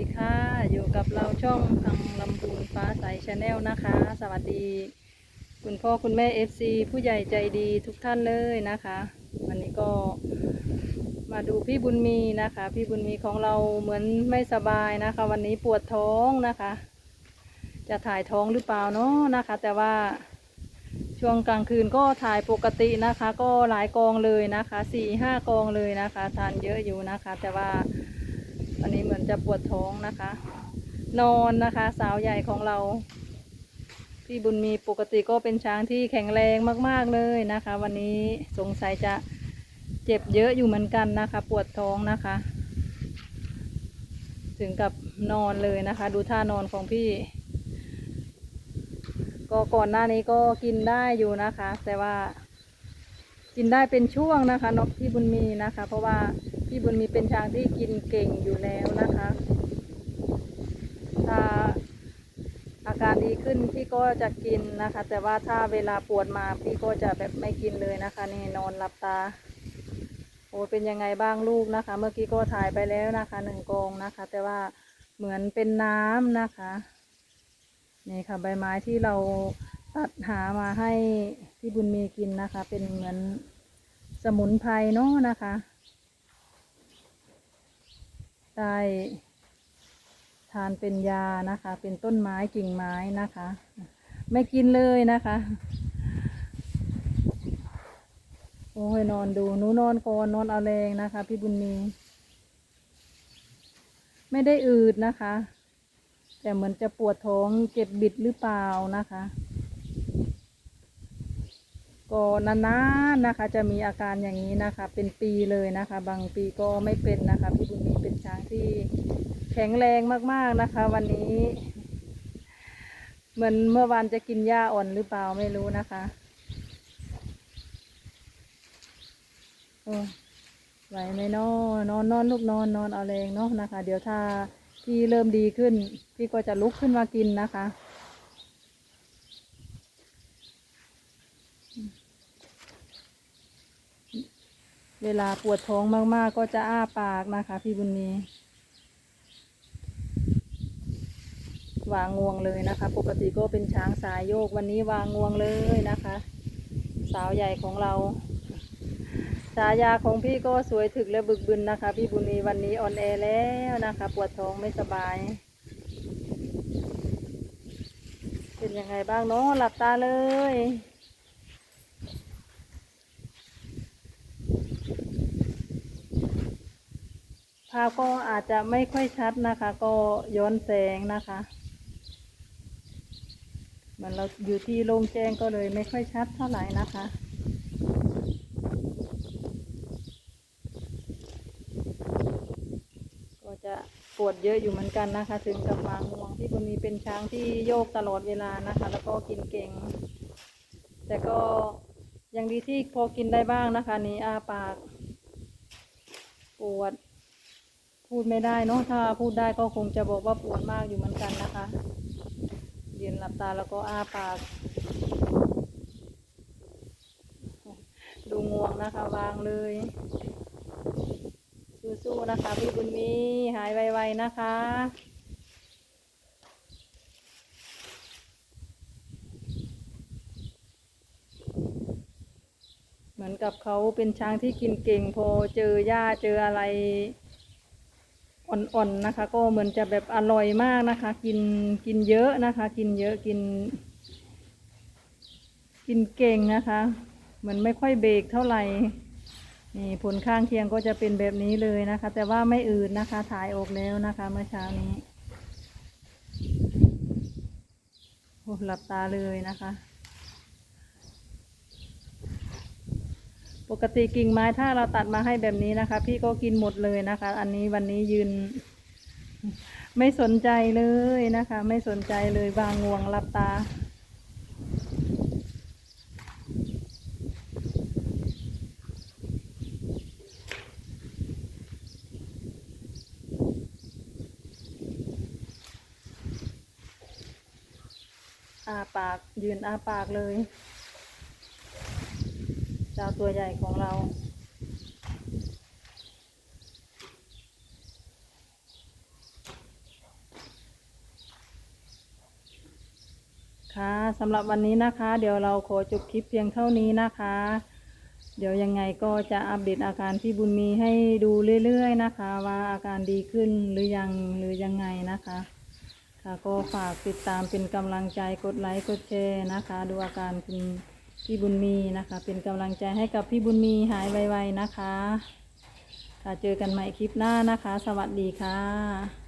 ดีค่ะ อยู่กับเราช่องพังลำพูนฟ้าใสชาแนลนะคะ สวัสดี คุณพ่อคุณแม่เอฟซีผู้ใหญ่ใจดีทุกท่านเลยนะคะ วันนี้ก็มาดูพี่บุญมีนะคะ พี่บุญมีของเราเหมือนไม่สบายนะคะ วันนี้ปวดท้องนะคะ จะถ่ายท้องหรือเปล่าเนาะนะคะ แต่ว่าช่วงกลางคืนก็ถ่ายปกตินะคะ ก็หลายกองเลยนะคะสี่ห้ากองเลยนะคะ ทานเยอะอยู่นะคะ แต่ว่า จะปวดท้องนะคะ นอนนะคะ สาวใหญ่ของเรา พี่บุญมีปกติก็เป็นช้างที่แข็งแรงมากๆเลยนะคะ วันนี้สงสัยจะเจ็บเยอะอยู่เหมือนกันนะคะ ปวดท้องนะคะ ถึงกับนอนเลยนะคะ ดูท่านอนของพี่ ก็ก่อนหน้านี้ก็กินได้อยู่นะคะ แต่ว่า กินได้เป็นช่วงนะคะนกพี่บุญมีนะคะ เพราะว่าพี่บุญมีเป็นช้างที่กินเก่งอยู่แล้วนะคะถ้าอาการดีขึ้นพี่ก็จะกินนะคะ แต่ว่าถ้าเวลาปวดมาพี่ก็จะแบบไม่กินเลยนะคะนี่นอนหลับตาโอ้เป็นยังไงบ้างลูกนะคะ เมื่อกี้ก็ถ่ายไปแล้วนะคะหนึ่งกองนะคะ แต่ว่าเหมือนเป็นน้ำนะคะ นี่ค่ะใบไม้ที่เรา ตัดหามาให้พี่บุญมีกินนะคะ เป็นเหมือนสมุนไพรเนาะนะคะ ได้ทานเป็นยานะคะ เป็นต้นไม้กิ่งไม้นะคะ ไม่กินเลยนะคะ โอ้ยนอนดูหนูนอนก่อนนอนเอาแรงนะคะ พี่บุญมี ไม่ได้อืดนะคะ แต่เหมือนจะปวดท้องเจ็บบิดหรือเปล่านะคะ ก็นานๆนะคะ จะมีอาการอย่างนี้นะคะ เป็นปีเลยนะคะ บางปีก็ไม่เป็นนะคะ พี่บุญมีเป็นช้างที่แข็งแรงมากๆนะคะ วันนี้ เหมือนเมื่อวานจะกินหญ้าอ่อนหรือเปล่าไม่รู้นะคะโอ้ไหวไหมนอนอนนอนลูกนอนนอนเอาแรงเนาะนะคะ เดี๋ยวถ้าพี่เริ่มดีขึ้น พี่ก็จะลุกขึ้นมากินนะคะ เวลาปวดท้องมากๆ ก็จะอ้าปากนะคะ พี่บุญมีวางงวงเลยนะคะ ปกติก็เป็นช้างสายโยกวันนี้วางงวงเลยนะคะ สาวใหญ่ของเราฉายาของพี่ก็สวยถึกและบึกบึนนะคะ พี่บุญมีวันนี้ออนแอร์แล้วนะคะ ปวดท้องไม่สบาย เป็นยังไงบ้างเนาะหลับตาเลย ภาพก็อาจจะไม่ค่อยชัดนะคะ ก็ย้อนแสงนะคะเหมือนเราอยู่ที่โล่งแจ้งก็เลยไม่ค่อยชัดเท่าไหร่นะคะก็จะปวดเยอะอยู่เหมือนกันนะคะ ถึงกับวางงวงที่บนมีเป็นช้างที่โยกตลอดเวลานะคะ แล้วก็กินเก่ง แต่ก็ยังดีที่พอกินได้บ้างนะคะ นี่อาปาก ปวด พูดไม่ได้เนาะถ้าพูดได้ก็คงจะบอกว่าปวดมากอยู่เหมือนกันนะคะยืนหลับตาแล้วก็อ้าปาก ดูงวงนะคะวางเลยสู้ๆนะคะ พี่บุญมีหายไวๆนะคะเหมือนกับเขาเป็นช้างที่กินเก่งพอเจอหญ้าเจออะไร อ่อนๆนะคะ ก็เหมือนจะแบบอร่อยมากนะคะ กินกินเยอะนะคะ กินเยอะกิน กินเก่งนะคะเหมือนไม่ค่อยเบรกเท่าไหร่นี่ผลข้างเคียงก็จะเป็นแบบนี้เลยนะคะ แต่ว่าไม่อืดนะคะถ่ายออกแล้วนะคะ เมื่อเช้านี้โอ้หลับตาเลยนะคะ ปกติกิ่งไม้ถ้าเราตัดมาให้แบบนี้นะคะ พี่ก็กินหมดเลยนะคะ อันนี้วันนี้ยืน ไม่สนใจเลยนะคะ ไม่สนใจเลยวางงวงหลับตา อาปากยืนอาปากเลย ดาวตัวใหญ่ของเรา ค่ะสำหรับวันนี้นะคะ เดี๋ยวเราขอจบคลิปเพียงเท่านี้นะคะ เดี๋ยวยังไงก็จะอัปเดตอาการพี่บุญมีให้ดูเรื่อยๆนะคะ ว่าอาการดีขึ้นหรือยังหรือยังไงนะคะค่ะก็ฝากติดตามเป็นกำลังใจกดไลค์กดแชร์นะคะ ดูอาการคุณ พี่บุญมีนะคะ เป็นกำลังใจให้กับพี่บุญมีหายไวๆนะคะค่ะเจอกันใหม่คลิปหน้านะคะ สวัสดีค่ะ